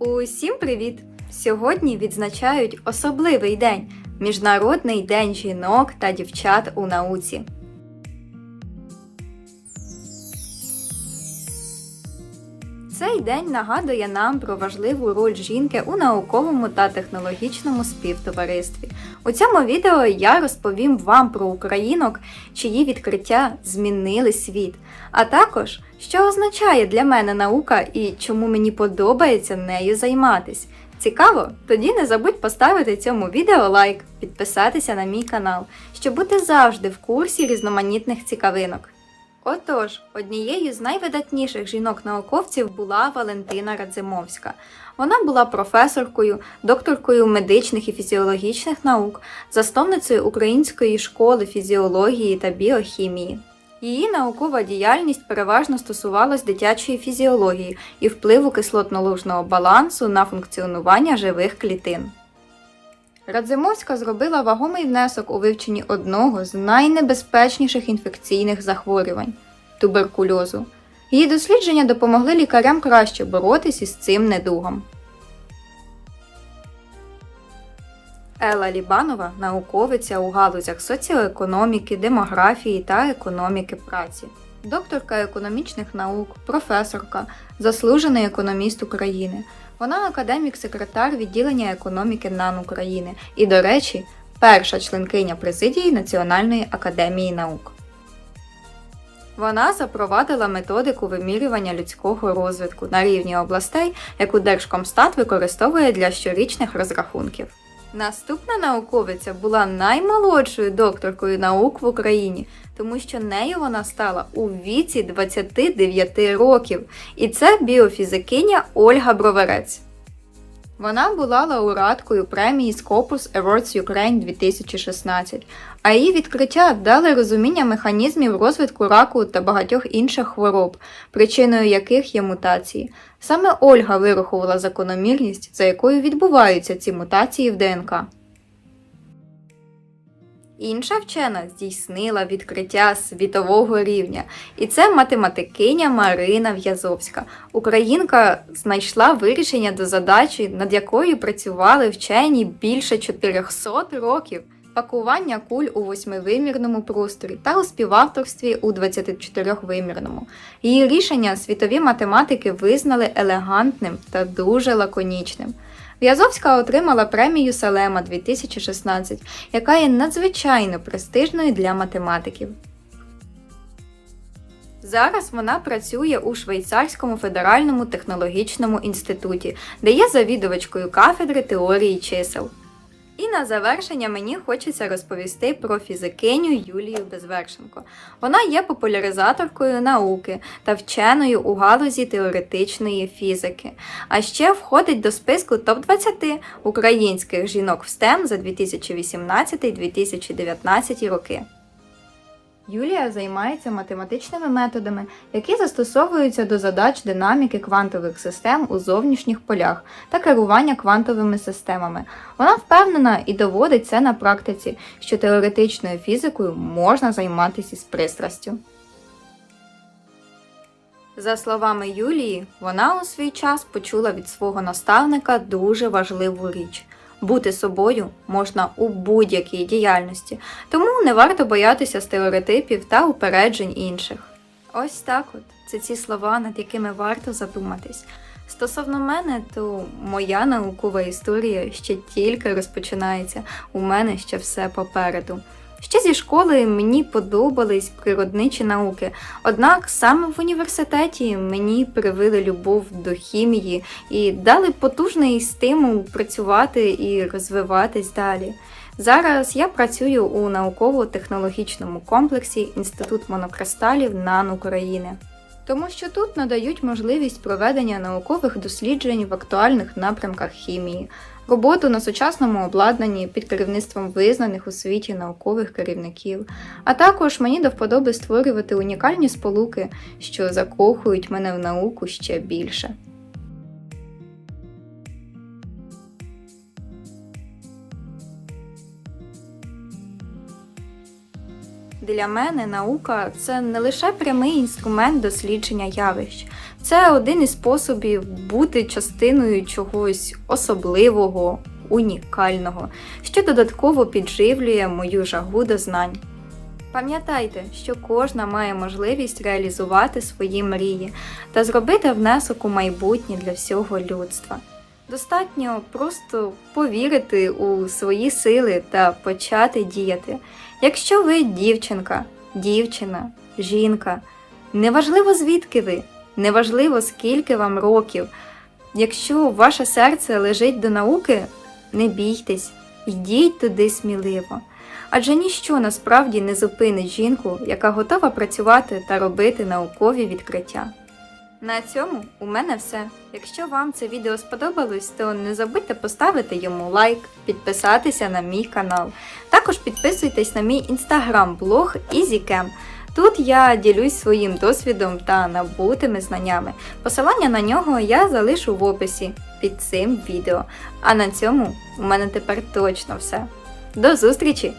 Усім привіт! Сьогодні відзначають особливий день Міжнародний день жінок та дівчат у науці. Цей день нагадує нам про важливу роль жінки у науковому та технологічному співтоваристві. У цьому відео я розповім вам про українок, чиї відкриття змінили світ, а також що означає для мене наука і чому мені подобається нею займатись. Цікаво? Тоді не забудь поставити цьому відео лайк, підписатися на мій канал, щоб бути завжди в курсі різноманітних цікавинок. Отож, однією з найвидатніших жінок-науковців була Валентина Радзимовська. Вона була професоркою, докторкою медичних і фізіологічних наук, засновницею Української школи фізіології та біохімії. Її наукова діяльність переважно стосувалась дитячої фізіології і впливу кислотно-лужного балансу на функціонування живих клітин. Радзимовська зробила вагомий внесок у вивченні одного з найнебезпечніших інфекційних захворювань туберкульозу. Її дослідження допомогли лікарям краще боротись із цим недугом. Ела Лібанова науковиця у галузях соціоекономіки, демографії та економіки праці. Докторка економічних наук, професорка, заслужений економіст України. Вона академік-секретар відділення економіки НАН України і, до речі, перша членкиня президії Національної академії наук. Вона запровадила методику вимірювання людського розвитку на рівні областей, яку Держкомстат використовує для щорічних розрахунків. Наступна науковиця була наймолодшою докторкою наук в Україні, тому що нею вона стала у віці 29 років, і це біофізикиня Ольга Броварець. Вона була лауреаткою премії Scopus Awards Ukraine 2016, а її відкриття дали розуміння механізмів розвитку раку та багатьох інших хвороб, причиною яких є мутації. Саме Ольга вирахувала закономірність, за якою відбуваються ці мутації в ДНК. Інша вчена здійснила відкриття світового рівня, і це математикиня Марина В'язовська. Українка знайшла вирішення до задачі, над якою працювали вчені більше 400 років. Пакування куль у восьмивимірному просторі та у співавторстві у 24-вимірному. Її рішення світові математики визнали елегантним та дуже лаконічним. В'язовська отримала премію Салема 2016, яка є надзвичайно престижною для математиків. Зараз вона працює у Швейцарському федеральному технологічному інституті, де є завідувачкою кафедри теорії чисел. І на завершення мені хочеться розповісти про фізикиню Юлію Безвершенко. Вона є популяризаторкою науки та вченою у галузі теоретичної фізики, а ще входить до списку топ-20 українських жінок в STEM за 2018-2019 роки. Юлія займається математичними методами, які застосовуються до задач динаміки квантових систем у зовнішніх полях та керування квантовими системами. Вона впевнена і доводить це на практиці, що теоретичною фізикою можна займатися з пристрастю. За словами Юлії, вона у свій час почула від свого наставника дуже важливу річ. Бути собою можна у будь-якій діяльності, тому не варто боятися стереотипів та упереджень інших. Ось так от це ці слова, над якими варто задуматись. Стосовно мене, то моя наукова історія ще тільки розпочинається, у мене ще все попереду. Ще зі школи мені подобались природничі науки, однак саме в університеті мені привили любов до хімії і дали потужний стимул працювати і розвиватись далі. Зараз я працюю у науково-технологічному комплексі Інститут монокристалів НАН України. Тому що тут надають можливість проведення наукових досліджень в актуальних напрямках хімії, роботу на сучасному обладнанні під керівництвом визнаних у світі наукових керівників, а також мені до вподоби створювати унікальні сполуки, що закохують мене в науку ще більше. Для мене наука це не лише прямий інструмент дослідження явищ, Це один із способів бути частиною чогось особливого, унікального, що додатково підживлює мою жагу до знань. Пам'ятайте, що кожна має можливість реалізувати свої мрії та зробити внесок у майбутнє для всього людства. Достатньо просто повірити у свої сили та почати діяти. Якщо ви дівчинка, дівчина, жінка, неважливо звідки ви, неважливо скільки вам років. Якщо ваше серце лежить до науки, не бійтесь, йдіть туди сміливо. Адже ніщо насправді не зупинить жінку, яка готова працювати та робити наукові відкриття. На цьому у мене все. Якщо вам це відео сподобалось, то не забудьте поставити йому лайк, підписатися на мій канал. Також підписуйтесь на мій інстаграм-блог EasyCam. Тут я ділюсь своїм досвідом та набутими знаннями. Посилання на нього я залишу в описі під цим відео. А на цьому у мене тепер точно все. До зустрічі!